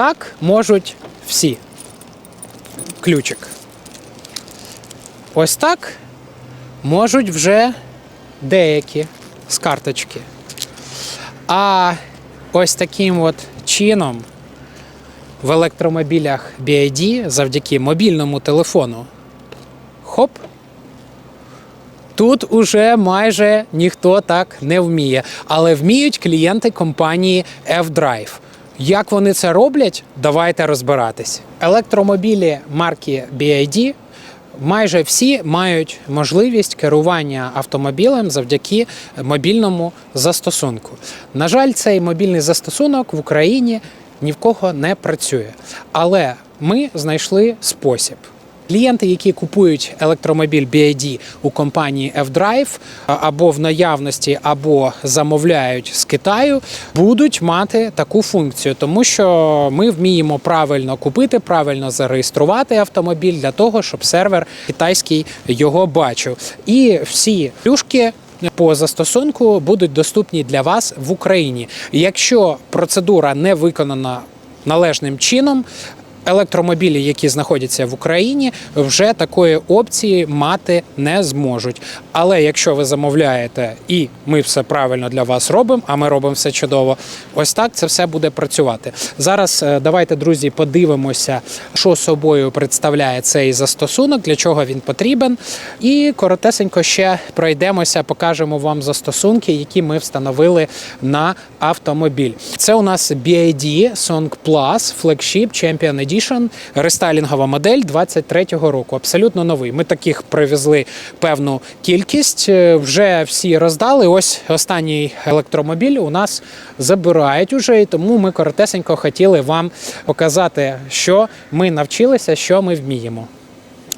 Так можуть всі. Ключик. Ось так можуть вже деякі з карточки. А ось таким от чином в електромобілях BID завдяки мобільному телефону. Хоп. Тут уже майже ніхто так не вміє, але вміють клієнти компанії F-Drive. Як вони це роблять, давайте розбиратись. Електромобілі марки BID майже всі мають можливість керування автомобілем завдяки мобільному застосунку. На жаль, цей мобільний застосунок в Україні ні в кого не працює. Але ми знайшли спосіб. Клієнти, які купують електромобіль BID у компанії F-Drive або в наявності, або замовляють з Китаю, будуть мати таку функцію, тому що ми вміємо правильно купити, правильно зареєструвати автомобіль для того, щоб сервер китайський його бачив. І всі плюшки по застосунку будуть доступні для вас в Україні. Якщо процедура не виконана належним чином. Електромобілі, які знаходяться в Україні, вже такої опції мати не зможуть. Але якщо ви замовляєте і ми все правильно для вас робимо, а ми робимо все чудово, ось так це все буде працювати. Зараз е, давайте, друзі, подивимося, що собою представляє цей застосунок, для чого він потрібен. І коротесенько ще пройдемося, покажемо вам застосунки, які ми встановили на автомобіль. Це у нас BID Song Plus Flagship Champion Edition, рестайлінгова модель 23-го року. Абсолютно новий. Ми таких привезли певну кількість. е, Вже всі роздали. Ось останній електромобіль у нас забирають уже, і тому ми коротесенько хотіли вам показати, що ми навчилися, що ми вміємо.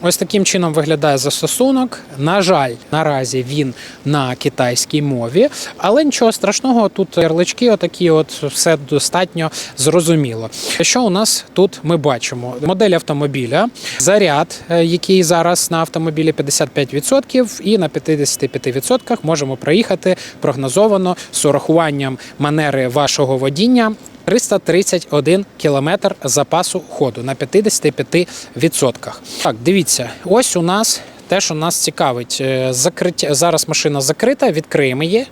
Ось таким чином виглядає застосунок. На жаль, наразі він на китайській мові, але нічого страшного, тут ярлички, отакі, от все достатньо зрозуміло. Що у нас тут ми бачимо? Модель автомобіля, заряд, е, який зараз на автомобілі 55%, і на 55% можемо проїхати прогнозовано з урахуванням манери вашого водіння 331 кілометр запасу ходу на 55%. Так, дивіться, ось у нас те, що нас цікавить. Е, Закриття зараз машина закрита, відкриємо її.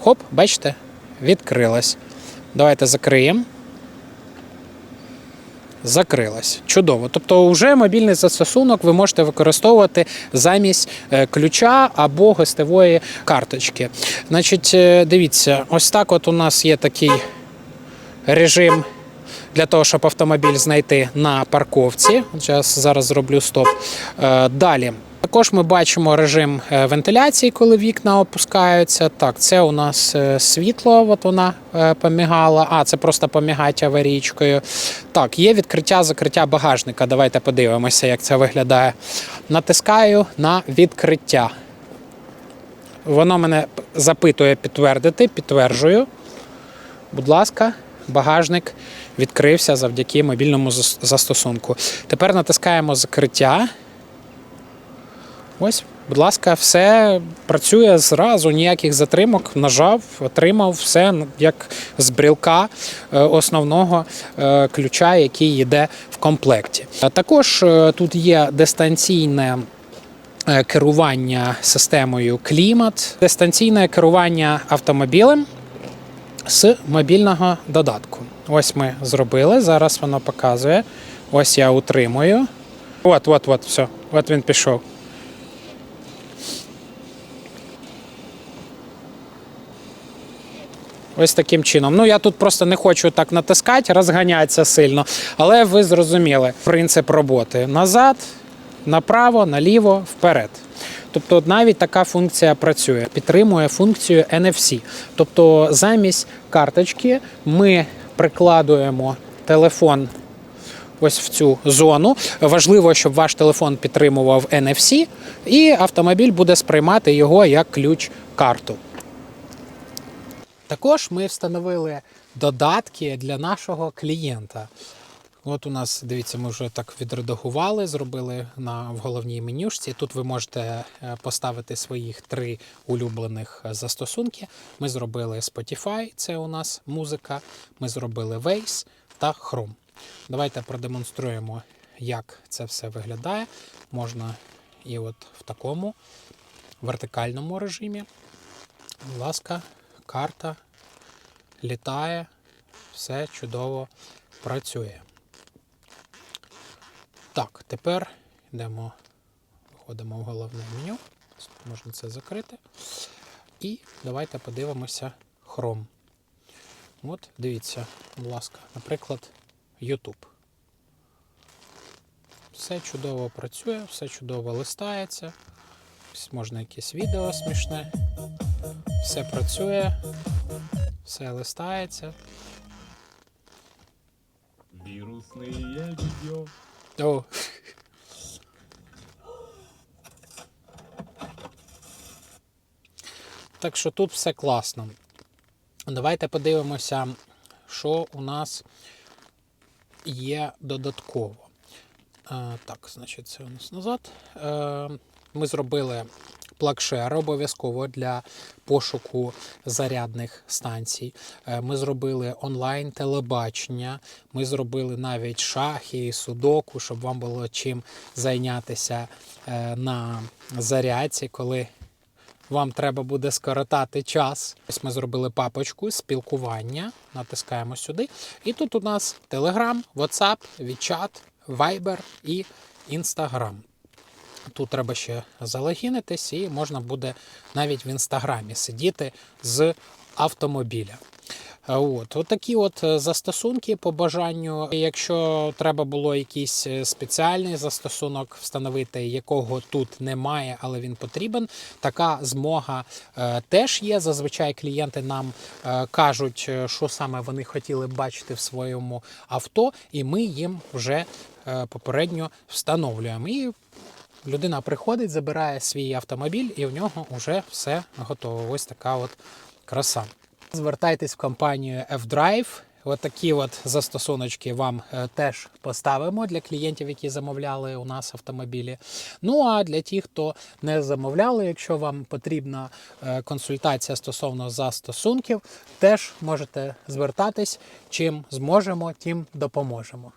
Хоп, бачите, відкрилась. Давайте закриємо. Закрилась. Чудово. Тобто, вже мобільний застосунок ви можете використовувати замість е, ключа або гостевої карточки. Значить, е, дивіться, ось так от у нас є такий режим для того, щоб автомобіль знайти на парковці. Зараз, зараз зроблю стоп. Е, Далі. Також ми бачимо режим е, вентиляції, коли вікна опускаються. Так, це у нас е, світло, от вона помігала. А, це просто помігать аварійкою. Так, є відкриття, закриття багажника. Давайте подивимося, як це виглядає. Натискаю на відкриття. Воно мене запитує підтвердити, підтверджую. Будь ласка, багажник відкрився завдяки мобільному застосунку. Тепер натискаємо закриття. Ось, будь ласка, все працює зразу, ніяких затримок. Нажав, отримав все як з брілка е, основного е, ключа, який йде в комплекті. Також е, тут є дистанційне керування системою клімат, дистанційне керування автомобілем з мобільного додатку. Ось ми зробили. Зараз воно показує. Ось я утримую. От, от, от, все. От він пішов. Ось таким чином. Ну я тут просто не хочу так натискати, розганятися сильно. Але ви зрозуміли принцип роботи. Назад, направо, наліво, вперед. Тобто навіть така функція працює, підтримує функцію NFC. Тобто замість карточки ми прикладуємо телефон ось в цю зону. Важливо, щоб ваш телефон підтримував NFC, і автомобіль буде сприймати його як ключ-карту. Також ми встановили додатки для нашого клієнта. От у нас, дивіться, ми вже так відредагували, зробили на, в головній менюшці. Тут ви можете е, поставити своїх три улюблених е, застосунки. Ми зробили Spotify, це у нас музика. Ми зробили Waze, та Chrome. Давайте продемонструємо, як це все виглядає. Можна і от в такому вертикальному режимі. Будь ласка, карта літає, все чудово працює. Так, тепер йдемо, виходимо в головне меню. Можна це закрити. І давайте подивимося Chrome. От, дивіться, будь ласка, наприклад, YouTube. Все чудово працює, все чудово листається. Можна якесь відео смішне. Все працює, все листається. Вирусные видео. О. Так що тут все класно. Давайте подивимося, що у нас є додатково. Е, так, значить, це у нас назад. Е, ми зробили плагшер обов'язково для пошуку зарядних станцій. Е, Ми зробили онлайн телебачення. Ми зробили навіть шахи і судоку, щоб вам було чим зайнятися е, на зарядці, коли вам треба буде скоротати час. Ось ми зробили папочку спілкування. Натискаємо сюди. І тут у нас Telegram, WhatsApp, WeChat, Viber і Instagram. Тут треба ще залогінитись, і можна буде навіть в інстаграмі сидіти з автомобіля. Е, От, от такі от е, застосунки по бажанню. Якщо треба було якийсь е, спеціальний застосунок встановити, якого тут немає, але він потрібен, така змога е, теж є. Зазвичай клієнти нам е, кажуть, що саме вони хотіли бачити в своєму авто, і ми їм вже е, попередньо встановлюємо. І людина приходить, забирає свій автомобіль, і в нього вже все готово. Ось така от краса. Звертайтесь в компанію F-Drive. От такі от застосуночки вам е, теж поставимо для клієнтів, які замовляли у нас автомобілі. Ну а для тих, хто не замовляли, якщо вам потрібна е, консультація стосовно застосунків, теж можете звертатись. Чим зможемо, тим допоможемо.